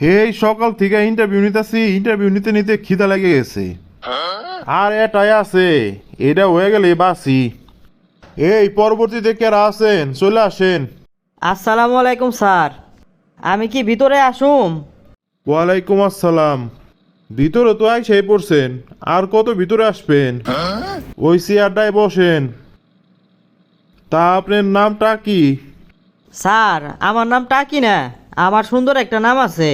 হেই সকাল থেকে ইন্টারভিউ নিতেছি ইন্টারভিউ নিতে নিতে খিদা লেগে গেছে। আর এটাই আছে এটা হয়ে গেলে বাসি এই পরবর্তীতে কেরা আছেন? চলে আসেন। আসসালামু আলাইকুম স্যার। আমি কি ভিতরে আসুম? ওয়ালাইকুম আসসালাম। ভিতরে তো আইসাই পড়ছেন আর কত ভিতরে আসবেন? ওই চেয়ারটায় বসেন। তা আপনার নামটা কি? স্যার আমার নাম টাকি না? আমার সুন্দর একটা নাম আছে।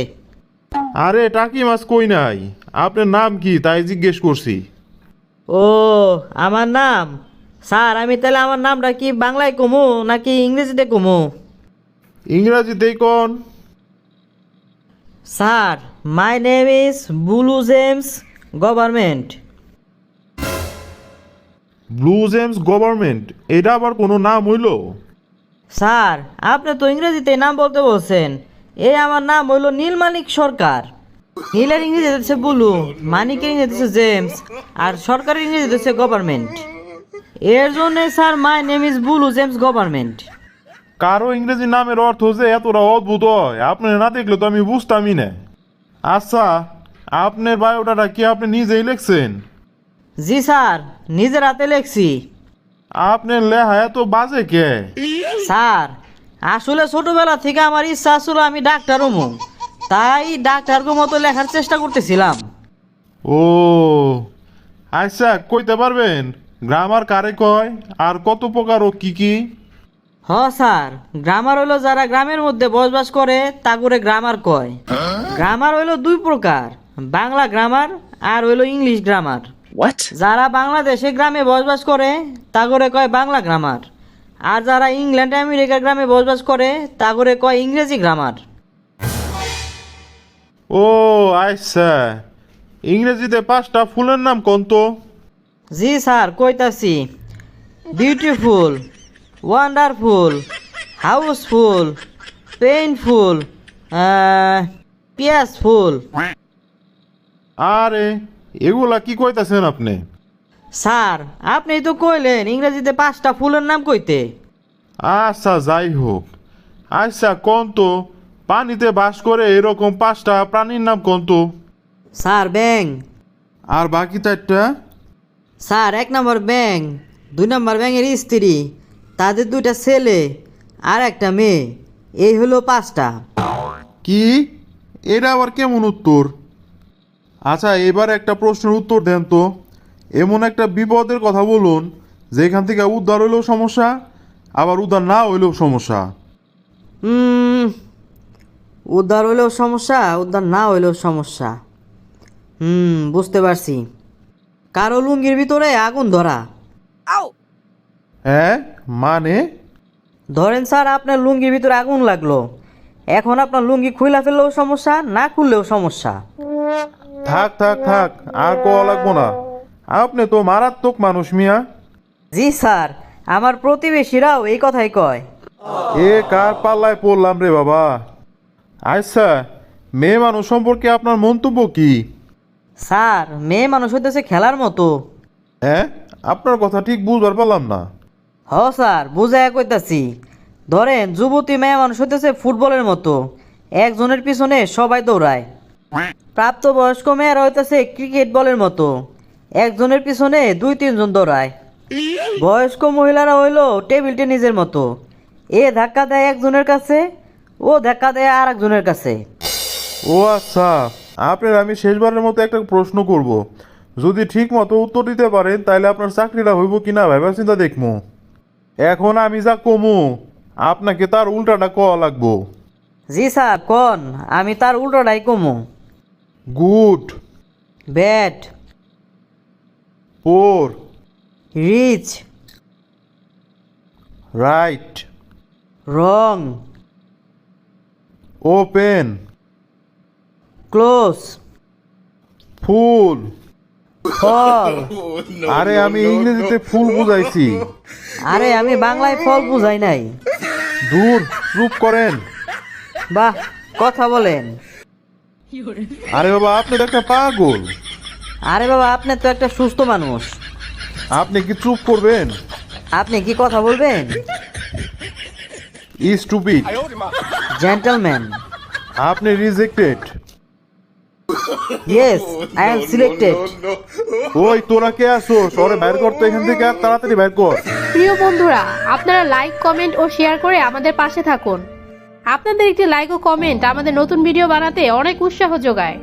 আরে টাকি মাছ কই নাই? আপনার নাম কি? তাই জিজ্ঞেস করছি। ও আমার নাম? স্যার আমি তাহলে আমার নামটা কি বাংলায় কমু নাকি ইংরেজিতে কমু? ইংরাজিতেই কোন? Sir my name is blue James government blue James government এটা আবার কোনো নাম হইল? স্যার আপনি তো ইংরেজিতে নাম বলতে বলছেন। এই আমার নাম হইল নীলমানিক সরকার। নীলের ইংরেজি হচ্ছে বুলু মানিকের ইংরেজি হচ্ছে জেমস আর সরকারের ইংরেজি হচ্ছে গভর্নমেন্ট। এর জন্য sir my name is blue James government. কারও ইংরেজি নামের অর্থ যে এতটা অদ্ভুত হয় আপনি না দেখলে তো আমি বুঝতামই না। আচ্ছা আপনার বায়োডাটা কি আপনি নিজেই লিখছেন? জি স্যার নিজের হাতে লেখছি। আপনার লেহা এত বাজে কে? স্যার আসলে ছোটবেলা থেকে আমার ইচ্ছা ছিল আমি ডাক্তার হমু। তাই ডাক্তার মতো লেখার চেষ্টা করতেছিলাম। ও আচ্ছা কইতে পারবেন গ্রামার কারে কয়? আর কত প্রকার ও কি কি? হ স্যার গ্রামার হইল যারা গ্রামের মধ্যে বসবাস করে তা করে গ্রামার কয়। গ্রামার হইল দুই প্রকার বাংলা গ্রামার আর হইল ইংলিশ গ্রামার। What? যারা বাংলাদেশে গ্রামে বসবাস করে তা করে কয় বাংলা গ্রামার আর যারা ইংল্যান্ড আমেরিকা গ্রামে বসবাস করে তা করে কয় ইংরেজি গ্রামার ও আচ্ছা ইংরেজিতে পাঁচটা ফুলের নাম কোন তো? জি স্যার কইতাছি। Beautiful wonderful housefull painful peaceful আরে এগুলা কি কইতাছেন আপনি? স্যার আপনি তো কইলেন ইংরেজিতে পাঁচটা ফুলের নাম কইতে। আচ্ছা যাই হোক। আচ্ছা কোন তো পানিতে বাস করে এরকম পাঁচটা প্রাণীর নাম কোন তো স্যার ব্যাং আর বাকি চারটা? স্যার এক নম্বর ব্যাং দুই নম্বর ব্যাঙের স্ত্রী তাদের দুইটা ছেলে আর একটা মেয়ে। এই হলো পাঁচটা। কি? এটা আবার কেমন উত্তর? আচ্ছা এবার একটা প্রশ্নের উত্তর দেন তো। এমন একটা বিপদের কথা বলুন যেখান থেকে উদ্ধার হইলেও সমস্যা আবার উদ্ধার না হইলেও সমস্যা। হুম উদ্ধার হইলেও সমস্যা উদ্ধার না হইলেও সমস্যা। হুম বুঝতে পারছি। কারও লুঙ্গির ভিতরে আগুন ধরা। হ্যাঁ মানে? ধরেন স্যার আপনার লুঙ্গির ভিতরে আগুন লাগল। এখন আপনার লুঙ্গি খুইলা ফেললেও সমস্যা না খুললেও সমস্যা। থাক থাক থাক আর কওয়া লাগবো না। আপনি তো মারাত্মক মানুষ মিয়া। জি স্যার। আমার প্রতিবেশীরাও এই কথাই কয়। এ কার পাল্লায় পড়লাম রে বাবা? আচ্ছা মেয়ে মানুষ সম্পর্কে আপনার মন্তব্য কি? স্যার মেয়ে মানুষ হইতেছে খেলার মতো। হ্যাঁ? আপনার কথা ঠিক বুঝবার পারলাম না। হ স্যার বুঝাইয়া কইতাছি। ধরেন যুবতী মেয়ে মানুষ হইতেছে ফুটবলের মতো। একজনের পিছনে সবাই দৌড়ায়। প্রাপ্তবয়স্ক মেয়েরা হইতেছে ক্রিকেট বলের মতো। একজনের পিছনে দুই তিনজন দৌড়ায়। বয়স্ক মহিলারা হইল টেবিল টেনিসের মতো। এ ধাক্কা দেয় একজনের কাছে ও ধাক্কা দেয় আর একজনের কাছে। ও আচ্ছা আপনার আমি শেষবারের মতো একটা প্রশ্ন করব। যদি ঠিক মতো উত্তর দিতে পারেন তাহলে আপনার চাকরিটা হইব কি না ভাইবা চিন্তা দেখব এখন আমি যা কমু আপনাকে তার উল্টাটা কওয়া লাগবো। জি স্যার কন আমি তার উল্টোটাই কমু। Good bad poor rich right wrong open close full. ফল। আরে আমি ইংরেজিতে ফুল বুঝাইছি। আরে আমি বাংলায় ফল বুঝাই নাই। দূর চুপ করেন। বাহ কথা বলেন। আরে বাবা আপনি একটা পাগল। আরে বাবা আপনি তো একটা সুস্থ মানুষ। আপনি কি চুপ করবেন? আপনি কি কথা বলবেন? স্টুপিড জেন্টলম্যান আপনি rejected yes I am selected ওই তোরা কে আসো সরে বাইর করতে এখান থেকে আর তাড়াতাড়ি বাইর কর। প্রিয় বন্ধুরা আপনারা লাইক কমেন্ট ও শেয়ার করে আমাদের পাশে থাকুন। আপনাদের একটি লাইক ও কমেন্ট আমাদের নতুন ভিডিও বানাতে অনেক উৎসাহ যোগায়।